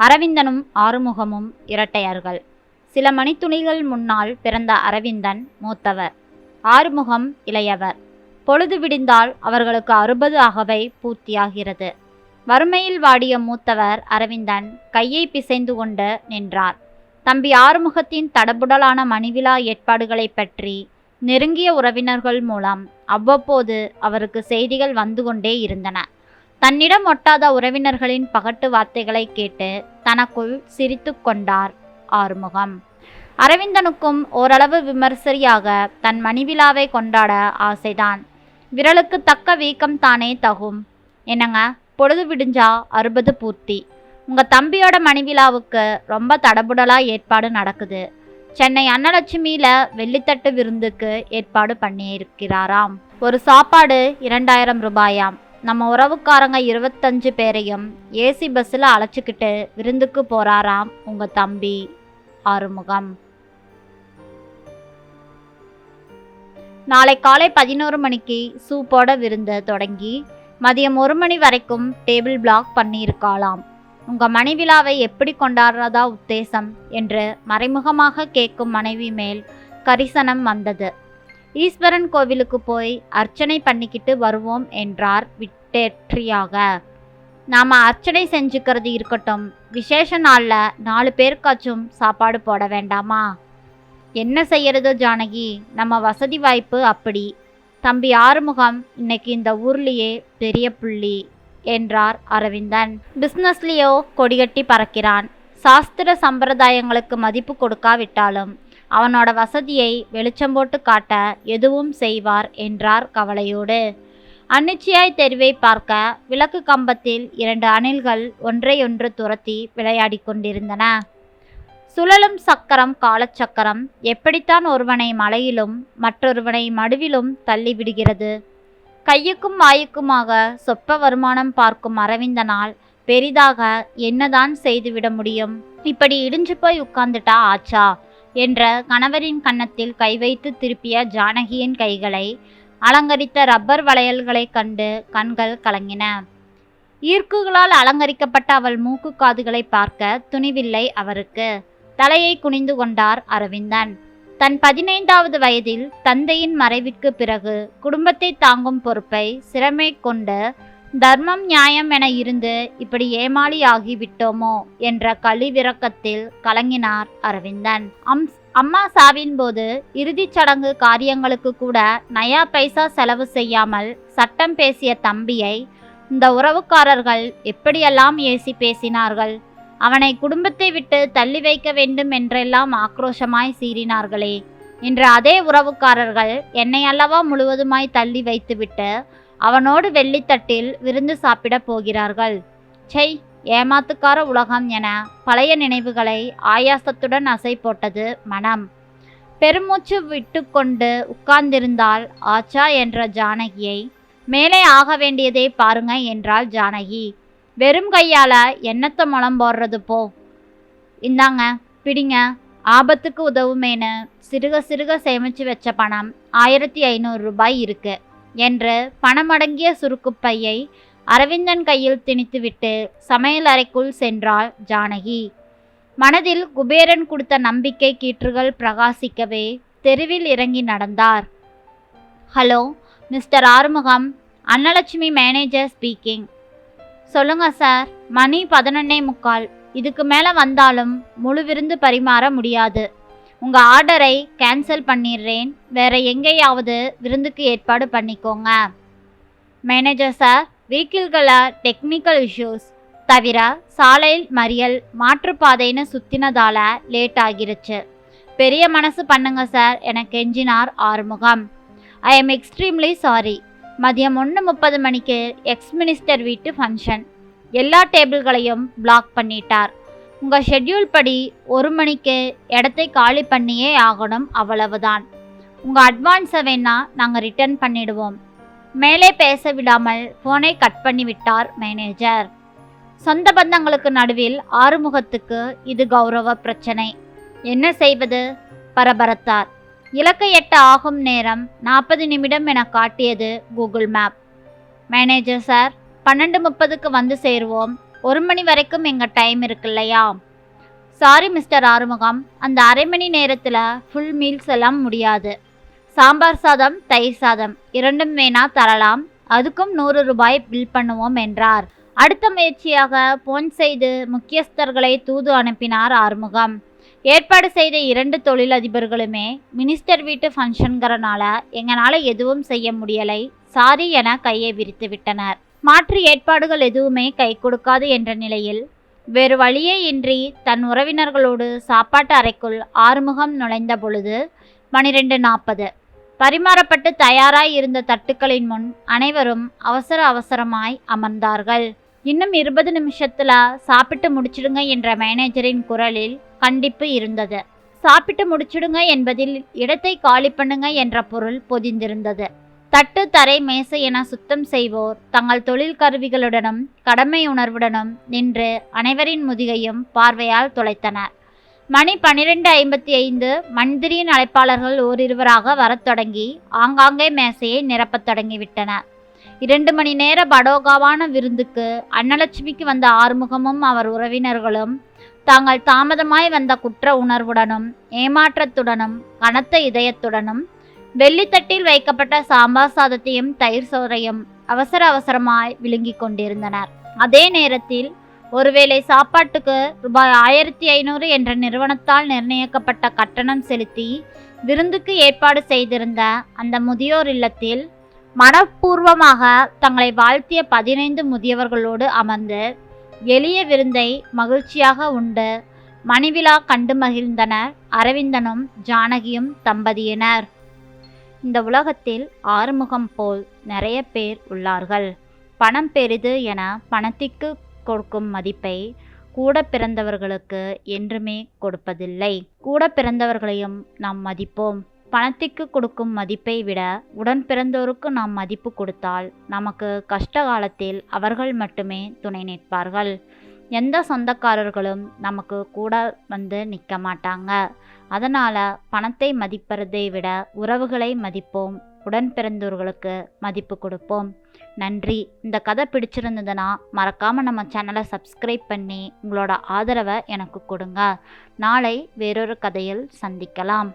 அரவிந்தனும் ஆறுமுகமும் இரட்டையர்கள். சில மணித்துணிகள் முன்னால் பிறந்த அரவிந்தன் மூத்தவர். ஆறுமுகம் இளையவர். பொழுது விடிந்தால் அவர்களுக்கு அறுபது அகவை பூர்த்தியாகிறது. வறுமையில் வாடிய மூத்தவர் அரவிந்தன் கையை பிசைந்து கொண்டு நின்றார். தம்பி ஆறுமுகத்தின் தடபுடலான மணிவிழா ஏற்பாடுகளை பற்றி நெருங்கிய உறவினர்கள் மூலம் அவ்வப்போது அவருக்கு செய்திகள் வந்து கொண்டே இருந்தன. தன்னிடம் ஒட்டாத உறவினர்களின் பகட்டு வார்த்தைகளை கேட்டு தனக்குள் சிரித்து கொண்டார் ஆறுமுகம். அரவிந்தனுக்கும் ஓரளவு விமர்சரியாக தன் மணிவிழாவை கொண்டாட ஆசைதான். விரலுக்கு தக்க வீக்கம் தானே தகும். என்னங்க பொழுது விடிஞ்சா அறுபது பூர்த்தி. உங்கள் தம்பியோட மணிவிழாவுக்கு ரொம்ப தடபுடலாக ஏற்பாடு நடக்குது. சென்னை அன்னலட்சுமியில் வெள்ளித்தட்டு விருந்துக்கு ஏற்பாடு பண்ணியிருக்கிறாராம். ஒரு சாப்பாடு இரண்டாயிரம் ரூபாயாம். நம்ம உறவுக்காரங்க இருபத்தஞ்சு பேரையும் ஏசி பஸ்ஸில் அழைச்சிக்கிட்டு விருந்துக்கு போகிறாராம் உங்கள் தம்பி. ஆறுமுகம். நாளை காலை பதினோரு மணிக்கு சூப்போட விருந்து தொடங்கி மதியம் ஒரு மணி வரைக்கும் டேபிள் பிளாக் பண்ணியிருக்காளாம். உங்கள் மனைவிழாவை எப்படி கொண்டாடுறதா உத்தேசம் என்று மறைமுகமாக கேட்கும் மனைவி மேல் கரிசனம் வந்தது. ஈஸ்வரன் கோவிலுக்கு போய் அர்ச்சனை பண்ணிக்கிட்டு வருவோம் என்றார் டேற்றியாக நாம் அர்ச்சனை செஞ்சுக்கிறது இருக்கட்டும். விசேஷ நாளில் நாலு பேருக்காச்சும் சாப்பாடு போட வேண்டாமா? என்ன செய்யறது ஜானகி? நம்ம வசதி வாய்ப்பு அப்படி. தம்பி ஆறுமுகம் இன்னைக்கு இந்த ஊர்லேயே பெரிய புள்ளி என்றார் அரவிந்தன். பிஸ்னஸ்லேயோ கொடிகட்டி பறக்கிறான். சாஸ்திர சம்பிரதாயங்களுக்கு மதிப்பு கொடுக்காவிட்டாலும் அவனோட வசதியை வெளிச்சம் போட்டு காட்ட எதுவும் செய்வார் என்றார் கவலையோடு. அன்னிச்சையாய் தெருவை பார்க்க விளக்கு கம்பத்தில் இரண்டு அணில்கள் ஒன்றையொன்று துரத்தி விளையாடிக் கொண்டிருந்தன. சுழலும் சக்கரம் காலச்சக்கரம் எப்படித்தான் ஒருவனை மலையிலும் மற்றொருவனை மடுவிலும் தள்ளிவிடுகிறது. கையுக்கும் வாயுக்குமாக சொப்ப வருமானம் பார்க்கும் அரவிந்தனால் பெரிதாக என்னதான் செய்துவிட முடியும்? இப்படி இடிஞ்சு போய் உட்கார்ந்துட்டா ஆச்சா? என்ற கணவரின் கன்னத்தில் கை வைத்து திருப்பிய ஜானகியின் கைகளை அலங்கரித்த ரப்பர் வளையல்களைக் கண்டு கண்கள் கலங்கின. ஈர்க்குகளால் அலங்கரிக்கப்பட்ட அவள் மூக்கு காதுகளை பார்க்க துணிவில்லை அவருக்கு. தலையை குனிந்து கொண்டார் அரவிந்தன். தன் பதினைந்தாவது வயதில் தந்தையின் மறைவிற்கு பிறகு குடும்பத்தை தாங்கும் பொறுப்பை சிறமை கொண்டு தர்மம் நியாயம் என இருந்து இப்படி ஏமாளி ஆகிவிட்டோமோ என்ற கழிவிறக்கத்தில் கலங்கினார் அரவிந்தன். அம்ஸ் அம்மா சாவின் போது இறுதிச் சடங்கு காரியங்களுக்கு கூட நயா பைசா செலவு செய்யாமல் சட்டம் பேசிய தம்பியை இந்த உறவுக்காரர்கள் எப்படியெல்லாம் ஏசி பேசினார்கள்? அவனை குடும்பத்தை விட்டு தள்ளி வைக்க வேண்டும் என்றெல்லாம் ஆக்ரோஷமாய் சீறினார்களே இன்று அதே உறவுக்காரர்கள் என்னை அல்லவா முழுவதுமாய் தள்ளி வைத்துவிட்டு அவனோடு வெள்ளித்தட்டில் விருந்து சாப்பிடப் போகிறார்கள். செய் ஏமாத்துக்கார உலகம் என பழைய நினைவுகளை ஆயாசத்துடன் அசை போட்டது மனம். பெருமூச்சு விட்டுக்கொண்டு உட்கார்ந்திருந்தால் ஆச்சா என்ற ஜானகியை மேலே ஆக வேண்டியதை பாருங்க என்றாள் ஜானகி. வெறும் கையால் எண்ணத்தை முளம் போடுறது போ. இந்தாங்க பிடிங்க ஆபத்துக்கு உதவுமேனு சிறுக சிறுக சேமிச்சு வச்ச பணம் ஆயிரத்தி ஐநூறு ரூபாய் இருக்கு என்று பணமடங்கிய சுருக்குப்பையை அரவிந்தன் கையில் திணித்துவிட்டு சமையல் அறைக்குள் சென்றாள் ஜானகி. மனதில் குபேரன் கொடுத்த நம்பிக்கை கீற்றுகள் பிரகாசிக்கவே தெருவில் இறங்கி நடந்தார். Hello mister Arumugam Annalakshmi manager speaking. சொல்லுங்க சார் மணி பதினொன்னே முக்கால். இதுக்கு மேலே வந்தாலும் முழு விருந்து பரிமாற முடியாது. உங்கள் ஆர்டரை கேன்சல் பண்ணிடுறேன். வேற எங்கேயாவது விருந்துக்கு ஏற்பாடு பண்ணிக்கோங்க. மேனேஜர் சார் வெஹிக்கிள்களா டெக்னிக்கல் இஷ்யூஸ் தவிர சாலையில் மறியல் மாற்றுப்பாதைன்னு சுத்தினதால லேட் ஆகிருச்சு. பெரிய மனசு பண்ணுங்க சார் என கெஞ்சினார் Arumugam. I am extremely sorry மதியம் ஒன்று முப்பது மணிக்கு எக்ஸ் மினிஸ்டர் வீட்டு ஃபங்க்ஷன் எல்லா டேபிள்களையும் பிளாக் பண்ணிட்டார். உங்கள் ஷெட்யூல் படி ஒரு மணிக்கு இடத்தை காலி பண்ணியே ஆகணும் அவ்வளவுதான். உங்கள் அட்வான்ஸை வேணால் நாங்கள் ரிட்டர்ன் பண்ணிடுவோம். மேலே பேச விடாமல் ஃபோனை கட் பண்ணிவிட்டார் மேனேஜர் சொந்த பந்தங்களுக்கு நடுவில் ஆறுமுகத்துக்கு இது கௌரவ பிரச்சனை. என்ன செய்வது? பரபரத்தார். இலக்கை எட்ட ஆகும் நேரம் நாற்பது நிமிடம் என காட்டியது கூகுள் மேப். மேனேஜர் சார் பன்னெண்டு முப்பதுக்கு வந்து சேருவோம். ஒரு மணி வரைக்கும் எங்கள் டைம் இருக்கு இல்லையா சாரி மிஸ்டர் ஆறுமுகம். அந்த அரை மணி நேரத்தில் ஃபுல் மீல்ஸ் எல்லாம் முடியாது. சாம்பார் சாதம் தயிர் சாதம். இரண்டும் வேணா தரலாம். அதுக்கும் நூறு ரூபாய் பில் பண்ணுவோம் என்றார். அடுத்த முயற்சியாக போன் செய்து முக்கியஸ்தர்களை தூது அனுப்பினார் ஆறுமுகம். ஏற்பாடு செய்த இரண்டு தொழிலதிபர்களுமே மினிஸ்டர் வீட்டு ஃபங்க்ஷன்கிறனால எங்களால் எதுவும் செய்ய முடியலை. சாரி என கையை விரித்து விட்டனர். மாற்று ஏற்பாடுகள் எதுவுமே கை கொடுக்காது என்ற நிலையில் வேறு வழியே இன்றி தன் உறவினர்களோடு சாப்பாட்டு அறைக்குள் ஆறுமுகம் நுழைந்த பொழுது பனிரெண்டு நாற்பது பரிமாறப்பட்டு தயாராய் இருந்த தட்டுக்களின் முன் அனைவரும் அவசர அவசரமாய் அமர்ந்தார்கள். இன்னும் இருபது நிமிஷத்துல சாப்பிட்டு முடிச்சிடுங்க என்ற மேனேஜரின் குரலில் கண்டிப்பு இருந்தது. சாப்பிட்டு முடிச்சிடுங்க என்பதில் இடத்தை காலி பண்ணுங்க என்ற பொருள் பொதிந்திருந்தது. தட்டு தரை மேசை என சுத்தம் செய்வோர் தங்கள் தொழில் கருவிகளுடனும் கடமை உணர்வுடனும் நின்று அனைவரின் முதுகையும் பார்வையால் தொலைத்தனர் மணி பன்னிரெண்டு ஐம்பத்தி ஐந்து மந்திரியின் அழைப்பாளர்கள் ஓரிருவராக வரத் தொடங்கி ஆங்காங்கே மேசையை நிரப்பத் தொடங்கிவிட்டனர். இரண்டு மணி நேர படோகாவான விருந்துக்கு அன்னலட்சுமிக்கு வந்த ஆறுமுகமும் அவர் உறவினர்களும் தாங்கள் தாமதமாய் வந்த குற்ற உணர்வுடனும் ஏமாற்றத்துடனும் கனத்த இதயத்துடனும் வெள்ளித்தட்டில் வைக்கப்பட்ட சாம்பார் சாதத்தையும் தயிர் சோறையும் அவசர அவசரமாய் விழுங்கிக் கொண்டிருந்தனர். அதே நேரத்தில் ஒருவேளை சாப்பாட்டுக்கு ரூபாய் ஆயிரத்தி ஐநூறு என்ற நிறுவனத்தால் நிர்ணயிக்கப்பட்ட கட்டணம் செலுத்தி விருந்துக்கு ஏற்பாடு செய்திருந்த அந்த முதியோர் இல்லத்தில் மனப்பூர்வமாக தங்களை வாழ்த்திய பதினைந்து முதியவர்களோடு அமர்ந்து எளிய விருந்தை மகிழ்ச்சியாக உண்டு மணிவிழா கண்டு மகிழ்ந்தனர் அரவிந்தனும் ஜானகியும் தம்பதியினர். இந்த உலகத்தில் ஆறுமுகம் போல் நிறைய பேர் உள்ளார்கள். பணம் பெரிது என பணத்திற்கு கொடுக்கும் மதிப்பை கூட பிறந்தவர்களுக்கு என்றுமே கொடுப்பதில்லை. கூட பிறந்தவர்களையும் நாம் மதிப்போம். பணத்திற்கு கொடுக்கும் மதிப்பை விட உடன் பிறந்தோருக்கு நாம் மதிப்பு கொடுத்தால் நமக்கு கஷ்ட காலத்தில் அவர்கள் மட்டுமே துணை நிற்பார்கள். எந்த சொந்தக்காரர்களும் நமக்கு கூட வந்து நிற்க மாட்டாங்க. அதனால் பணத்தை மதிப்பதை விட உறவுகளை மதிப்போம். உடன் பிறந்தோர்களுக்கு மதிப்பு கொடுப்போம். நன்றி. இந்த கதை பிடிச்சிருந்ததுன்னா மறக்காமல் நம்ம சேனலை சப்ஸ்கிரைப் பண்ணி உங்களோட ஆதரவை எனக்கு கொடுங்க. நாளை வேறொரு கதையில் சந்திக்கலாம்.